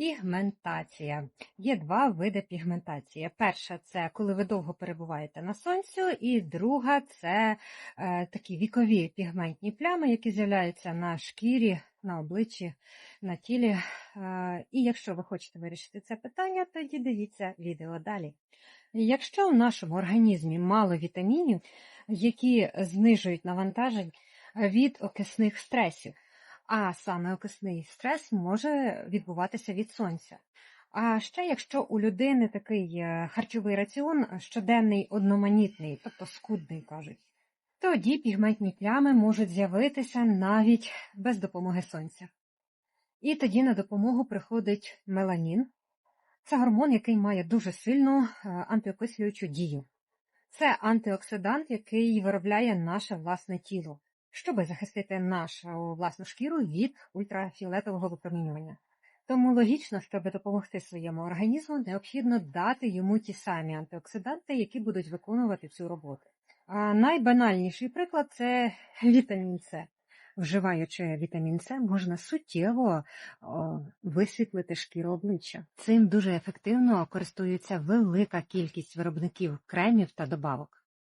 Пігментація. Є два види пігментації. Перша це коли ви довго перебуваєте на сонцю, і друга це е, такі вікові пігментні плями, які з'являються на шкірі, на обличчі, на тілі. Е, і якщо ви хочете вирішити це питання, тоді дивіться відео далі. Якщо в нашому організмі мало вітамінів, які знижують навантажень від окисних стресів, а саме окисний стрес може відбуватися від сонця. А ще якщо у людини такий е, харчовий раціон щоденний одноманітний, тобто скудний кажуть, тоді пігментні плями можуть з'явитися навіть без допомоги сонця. І тоді на допомогу приходить меланін. Це гормон, який має дуже сильну е, антиокислюючу дію. Це антиоксидант, який виробляє наше власне тіло щоб захистити нашу власну шкіру від ультрафіолетового випромінювання. Тому логічно, щоб допомогти своєму організму, необхідно дати йому ті самі антиоксиданти, які будуть виконувати цю роботу. А найбанальніший приклад це вітамін С. Вживаючи вітамін С, можна суттєво висвітлити шкіру обличчя. Цим дуже ефективно користується велика кількість виробників кремів та добавок.